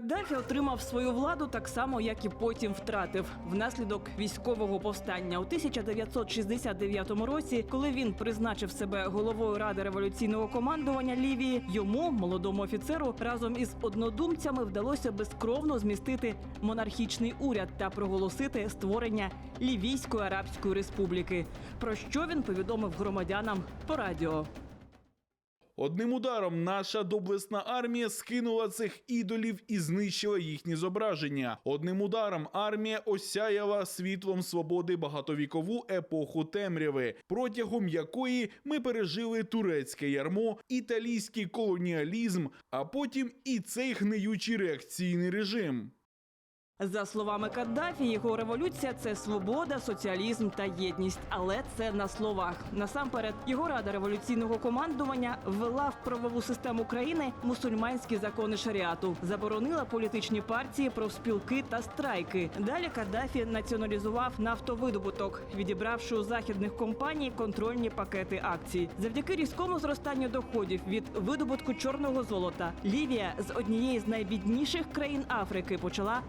Каддафі отримав свою владу так само, як і потім втратив внаслідок військового повстання у 1969 році, коли він призначив себе головою ради революційного командування Лівії. Йому, молодому офіцеру, разом із однодумцями вдалося безкровно змістити монархічний уряд та проголосити створення Лівійської Арабської Республіки. Про що він повідомив громадянам по радіо. Одним ударом наша доблесна армія скинула цих ідолів і знищила їхні зображення. Одним ударом армія осяяла світлом свободи багатовікову епоху темряви, протягом якої ми пережили турецьке ярмо, італійський колоніалізм, а потім і цей гниючий реакційний режим. За словами Каддафі, його революція це свобода, соціалізм та єдність. Але це на словах. Насамперед, його рада революційного командування ввела в правову систему країни мусульманські закони шаріату, заборонила політичні партії, профспілки та страйки. Далі Каддафі націоналізував нафтовидобуток, відібравши у західних компаній контрольні пакети акцій. Завдяки різкому зростанню доходів від видобутку чорного золота, Лівія з однієї з найбідніших країн Африки почала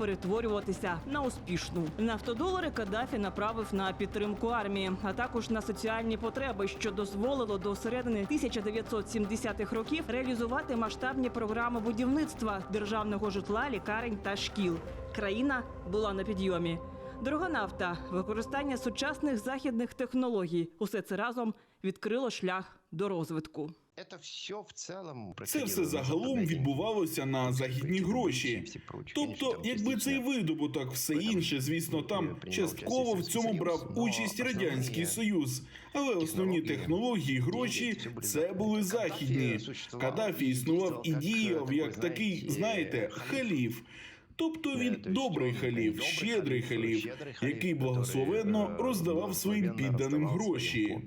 перетворюватися на успішну. Нафтодолари Каддафі направив на підтримку армії, а також на соціальні потреби, що дозволило до середини 1970-х років реалізувати масштабні програми будівництва державного житла, лікарень та шкіл. Країна була на підйомі. Дорога нафта, використання сучасних західних технологій усе це разом відкрило шлях до розвитку. Це все в цілому Це все загалом відбувалося на західні гроші. Тобто, якби цей видобуток, все інше, звісно, там частково в цьому брав участь радянський союз, але основні технології, гроші це були західні. Каддафі існував і діяв як такий, знаєте, халіф. Тобто він добрий халіф, щедрий халіф, який благословенно роздавав своїм підданим гроші.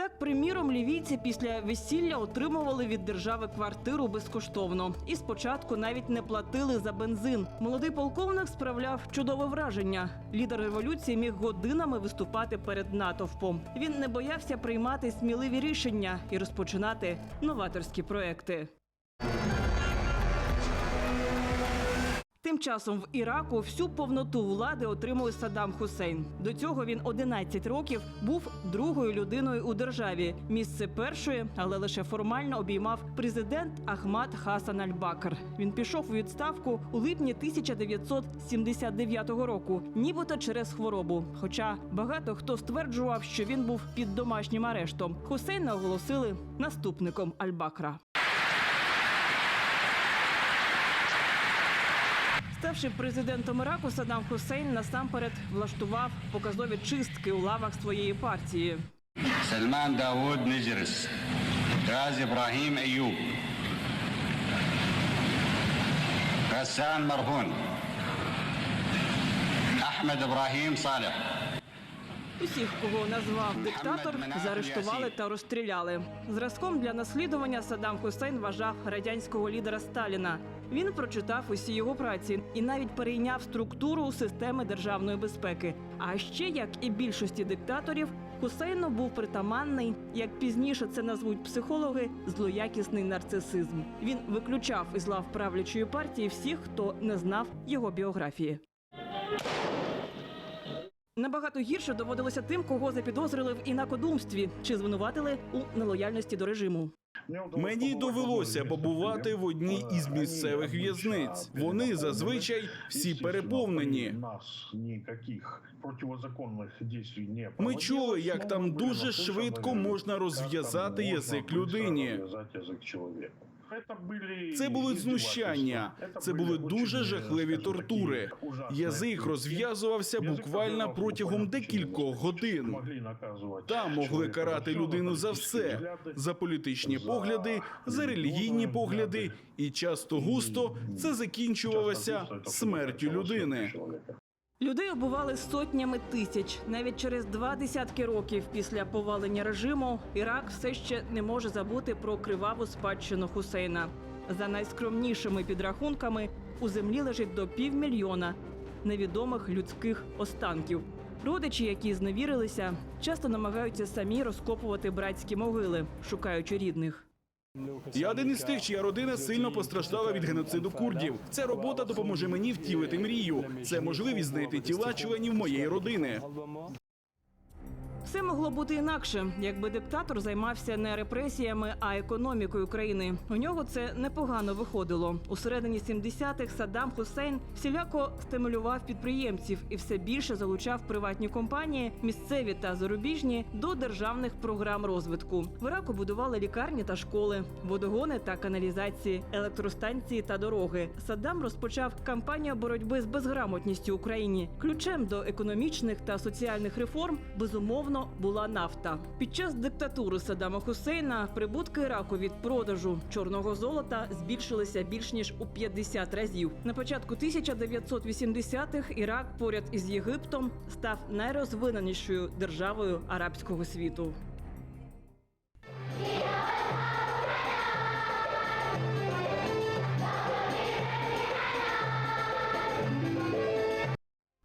Так, приміром, лівійці після весілля отримували від держави квартиру безкоштовно. І спочатку навіть не платили за бензин. Молодий полковник справляв чудове враження. Лідер революції міг годинами виступати перед натовпом. Він не боявся приймати сміливі рішення і розпочинати новаторські проекти. Тим часом в Іраку всю повноту влади отримує Саддам Хусейн. До цього він 11 років був другою людиною у державі. Місце першої, але лише формально обіймав президент Ахмад Хасан Аль-Бакр. Він пішов у відставку у липні 1979 року, нібито через хворобу. Хоча багато хто стверджував, що він був під домашнім арештом. Хусейна оголосили наступником Аль-Бакра. Ставши президентом Іраку, Саддам Хусейн насамперед влаштував показові чистки у лавах своєї партії. Сальман Давуд Ніджерс, Газ Ібрагім Еюб, Гасан Маргун, Ахмед Ібрагім Салех. Усіх, кого назвав диктатор, заарештували та розстріляли. Зразком для наслідування Саддам Хусейн вважав радянського лідера Сталіна. Він прочитав усі його праці і навіть перейняв структуру системи державної безпеки. А ще, як і більшості диктаторів, Хусейну був притаманний, як пізніше це назвуть психологи, злоякісний нарцисизм. Він виключав із лав правлячої партії всіх, хто не знав його біографії. Набагато гірше доводилося тим, кого запідозрили в інакодумстві чи звинуватили у нелояльності до режиму. Мені довелося побувати в одній із місцевих в'язниць. Вони зазвичай всі переповнені. Ми чули, як там дуже швидко можна розв'язати язик людині. Це були знущання, це були дуже жахливі тортури. Язик розв'язувався буквально протягом декількох годин. Там могли карати людину за все: за політичні погляди, за релігійні погляди, і часто густо це закінчувалося смертю людини. Людей обували сотнями тисяч. Навіть через два десятки років після повалення режиму Ірак все ще не може забути про криваву спадщину Хусейна. За найскромнішими підрахунками у землі лежить до півмільйона невідомих людських останків. Родичі, які зневірилися, часто намагаються самі розкопувати братські могили, шукаючи рідних. Я один із тих, чия родина сильно постраждала від геноциду курдів. Ця робота допоможе мені втілити мрію. Це можливість знайти тіла членів моєї родини. Все могло бути інакше, якби диктатор займався не репресіями, а економікою країни. У нього це непогано виходило. У середині 70-х Саддам Хусейн всіляко стимулював підприємців і все більше залучав приватні компанії, місцеві та зарубіжні до державних програм розвитку. В Іраку будували лікарні та школи, водогони та каналізації, електростанції та дороги. Саддам розпочав кампанію боротьби з безграмотністю Україні. Ключем до економічних та соціальних реформ безумовно була нафта. Під час диктатури Саддама Хусейна прибутки Іраку від продажу чорного золота збільшилися більш ніж у 50 разів. На початку 1980-х Ірак поряд із Єгиптом став найрозвиненішою державою арабського світу.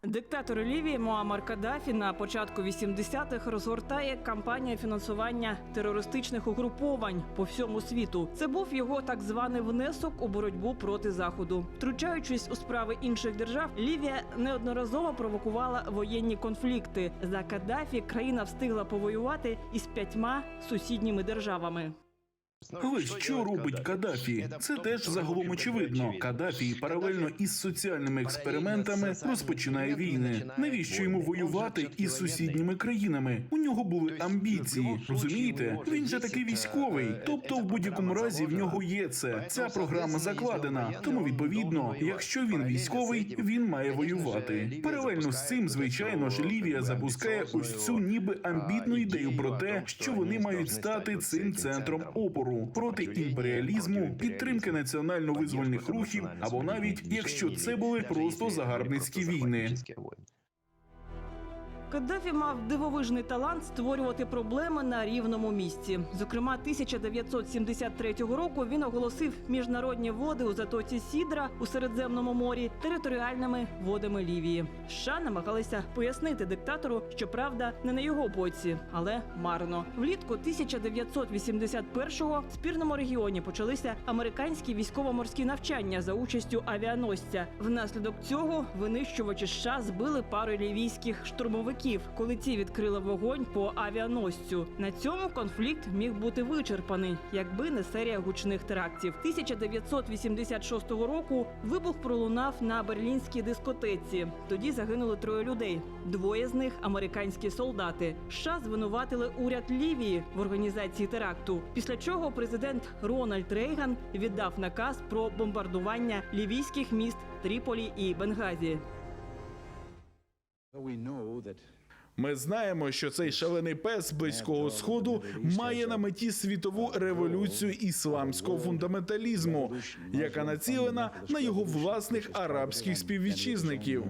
Диктатор Лівії Муаммар Каддафі на початку 80-х розгортає кампанію фінансування терористичних угруповань по всьому світу. Це був його так званий внесок у боротьбу проти заходу. Втручаючись у справи інших держав, Лівія неодноразово провокувала воєнні конфлікти. За Каддафі країна встигла повоювати із п'ятьма сусідніми державами. Але що робить Каддафі? Це теж загалом очевидно. Каддафі паралельно із соціальними експериментами розпочинає війни. Навіщо йому воювати із сусідніми країнами? У нього були амбіції. Розумієте? Він же такий військовий. Тобто, в будь-якому разі в нього є це. Ця програма закладена. Тому відповідно, якщо він військовий, він має воювати. Паралельно з цим, звичайно ж, Лівія запускає ось цю ніби амбітну ідею про те, що вони мають стати цим центром опору проти імперіалізму, підтримки національно-визвольних рухів, або навіть якщо це були просто загарбницькі війни. Каддафі мав дивовижний талант створювати проблеми на рівному місці. Зокрема, 1973 року він оголосив міжнародні води у затоці Сідра у Середземному морі територіальними водами Лівії. США намагалися пояснити диктатору, що правда не на його боці, але марно. Влітку 1981-го в спірному регіоні почалися американські військово-морські навчання за участю авіаносця. Внаслідок цього винищувачі США збили пару лівійських штурмовиків, коли ті відкрили вогонь по авіаносцю. На цьому конфлікт міг бути вичерпаний, якби не серія гучних терактів. 1986 року вибух пролунав на берлінській дискотеці. Тоді загинули троє людей. Двоє з них американські солдати. США звинуватили уряд Лівії в організації теракту. Після чого президент Рональд Рейган віддав наказ про бомбардування лівійських міст Тріполі і Бенгазі. Ми знаємо, що цей шалений пес близького сходу має на меті світову революцію ісламського фундаменталізму, яка націлена на його власних арабських співвітчизників.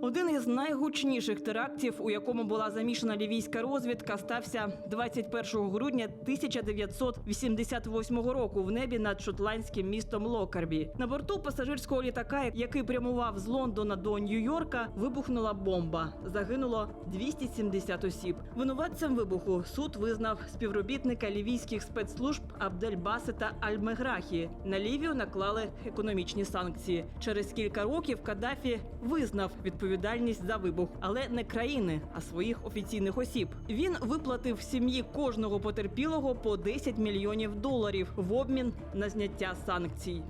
Один із найгучніших терактів, у якому була замішана лівійська розвідка, стався 21 грудня 1988 року в небі над шотландським містом Локарбі. На борту пасажирського літака, який прямував з Лондона до Нью-Йорка, вибухнула бомба. Загинуло 270 осіб. Винуватцем вибуху суд визнав співробітника лівійських спецслужб Абдельбасета Альмеграхі. На Лівію наклали економічні санкції. Через кілька років Каддафі визнав відповідальність за вибух, але не країни, а своїх офіційних осіб. Він виплатив сім'ї кожного потерпілого по 10 мільйонів доларів в обмін на зняття санкцій.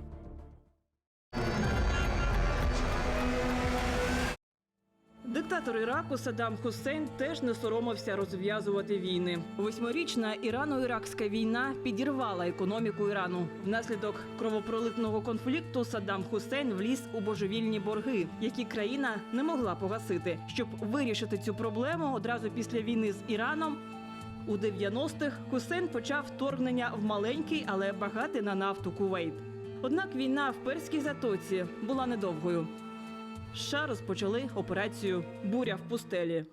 Диктатор Іраку Саддам Хусейн теж не соромився розв'язувати війни. Восьмирічна Ірано-Іракська війна підірвала економіку Ірану. Внаслідок кровопролитного конфлікту Саддам Хусейн вліз у божевільні борги, які країна не могла погасити. Щоб вирішити цю проблему одразу після війни з Іраном. У 90-х Хусейн почав вторгнення в маленький, але багатий на нафту Кувейт. Однак війна в перській затоці була недовгою. США розпочали операцію Буря в пустелі.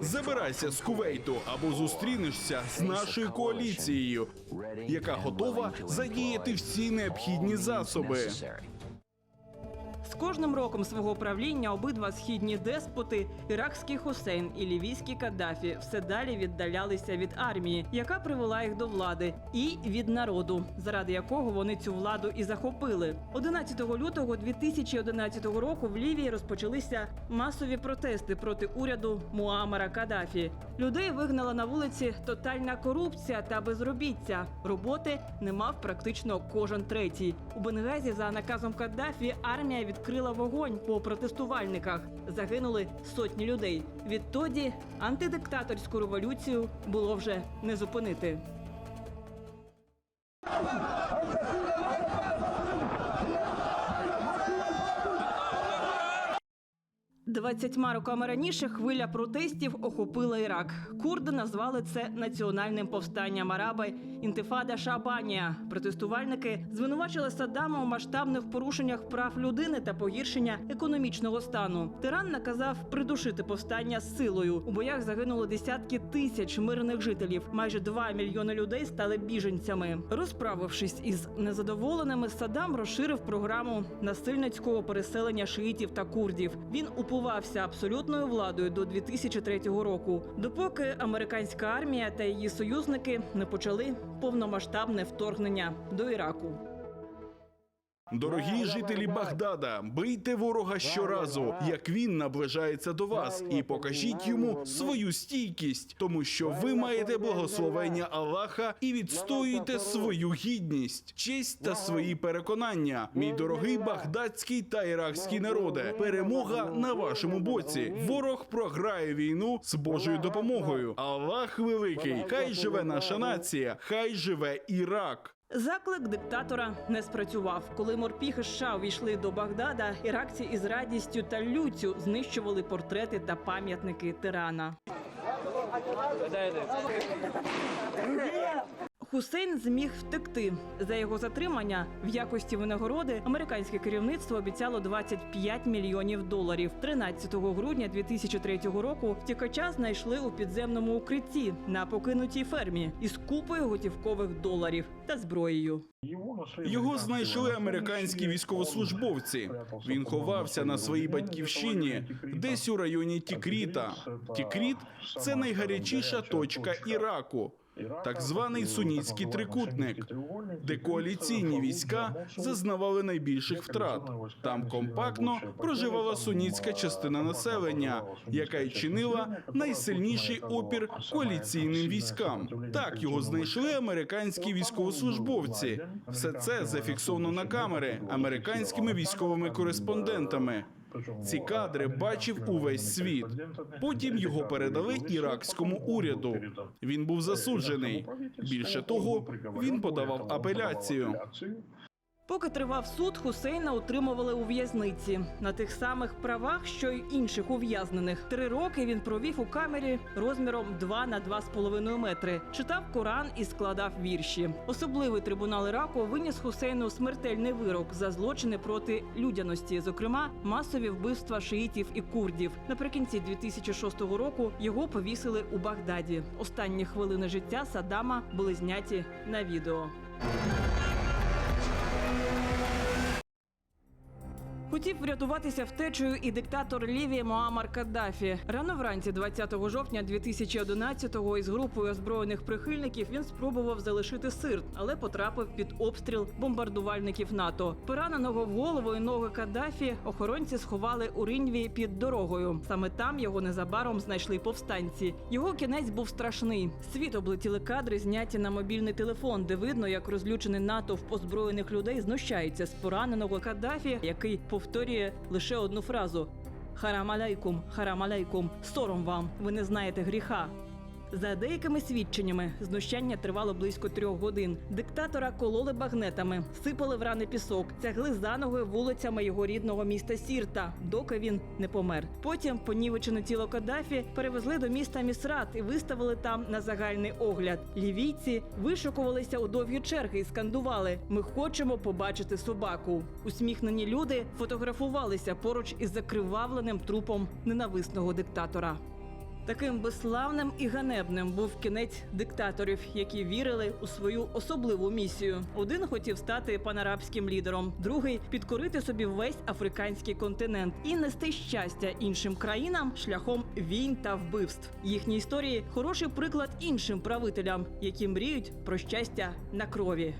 Забирайся з Кувейту або зустрінешся з нашою коаліцією, яка готова задіяти всі необхідні засоби. Кожним роком свого правління обидва східні деспоти, іракський Хусейн і лівійський Каддафі, все далі віддалялися від армії, яка привела їх до влади, і від народу, заради якого вони цю владу і захопили. 11 лютого 2011 року в Лівії розпочалися масові протести проти уряду Муамара Каддафі. Людей вигнала на вулиці тотальна корупція та безробіття. Роботи не мав практично кожен третій. У Бенгазі за наказом Каддафі армія відкрила вогонь по протестувальниках. Загинули сотні людей. Відтоді антидиктаторську революцію було вже не зупинити. 20 роками раніше хвиля протестів охопила Ірак. Курди назвали це національним повстанням араби інтифада Шабанія. Протестувальники звинувачили Саддама у масштабних порушеннях прав людини та погіршення економічного стану. Тиран наказав придушити повстання з силою. У боях загинуло десятки тисяч мирних жителів. Майже 2 мільйони людей стали біженцями. Розправившись із незадоволеними, Саддам розширив програму насильницького переселення шиїтів та курдів. Він упувався абсолютною владою до 2003 року, допоки американська армія та її союзники не почали повномасштабне вторгнення до Іраку. Дорогі жителі Багдада, бийте ворога щоразу, як він наближається до вас, і покажіть йому свою стійкість, тому що ви маєте благословення Аллаха і відстоюєте свою гідність, честь та свої переконання. Мій дорогий багдадський та іракський народе, перемога на вашому боці. Ворог програє війну з Божою допомогою. Аллах великий, хай живе наша нація, хай живе Ірак. Заклик диктатора не спрацював. Коли морпіхи США увійшли до Багдада, іракці із радістю та люттю знищували портрети та пам'ятники тирана. Хусейн зміг втекти. За його затримання в якості винагороди американське керівництво обіцяло 25 мільйонів доларів. 13 грудня 2003 року втікача знайшли у підземному укритті на покинутій фермі із купою готівкових доларів та зброєю. Його знайшли американські військовослужбовці. Він ховався на своїй батьківщині, десь у районі Тікріта. Тікріт це найгарячіша точка Іраку. Так званий сунітський трикутник, де коаліційні війська зазнавали найбільших втрат. Там компактно проживала сунітська частина населення, яка й чинила найсильніший опір коаліційним військам. Так його знайшли американські військовослужбовці. Все це зафіксовано на камери американськими військовими кореспондентами. Ці кадри бачив увесь світ. Потім його передали іракському уряду. Він був засуджений. Більше того, він подавав апеляцію. Поки тривав суд, Хусейна утримували у в'язниці на тих самих правах, що й інших ув'язнених. Три роки він провів у камері розміром 2 на 2,5 метри. Читав Коран і складав вірші. Особливий трибунал Іраку виніс Хусейну смертельний вирок за злочини проти людяності, зокрема масові вбивства шиїтів і курдів. Наприкінці 2006 року його повісили у Багдаді. Останні хвилини життя Саддама були зняті на відео. Хотів врятуватися втечею і диктатор Лівії Муаммар Каддафі. Рано вранці, 20 жовтня 2011-го, із групою озброєних прихильників він спробував залишити сирт, але потрапив під обстріл бомбардувальників НАТО. Пораненого в голову і ноги Каддафі охоронці сховали у ринві під дорогою. Саме там його незабаром знайшли повстанці. Його кінець був страшний. Світ облетіли кадри, зняті на мобільний телефон, де видно, як розлючений натовп озброєних людей знущається з пораненого Каддафі, який повторює лише одну фразу: Харам алейкум, харам алейкум, сором вам, ви не знаєте гріха. За деякими свідченнями, знущання тривало близько трьох годин. Диктатора кололи багнетами, сипали в рани пісок, тягли за ноги вулицями його рідного міста Сірта, доки він не помер. Потім понівечене тіло Каддафі перевезли до міста Місрат і виставили там на загальний огляд. Лівійці вишукувалися у довгі черги і скандували: Ми хочемо побачити собаку. Усміхнені люди фотографувалися поруч із закривавленим трупом ненависного диктатора. Таким безславним і ганебним був кінець диктаторів, які вірили у свою особливу місію. Один хотів стати панарабським лідером, другий підкорити собі весь африканський континент і нести щастя іншим країнам шляхом війн та вбивств. Їхні історії хороший приклад іншим правителям, які мріють про щастя на крові.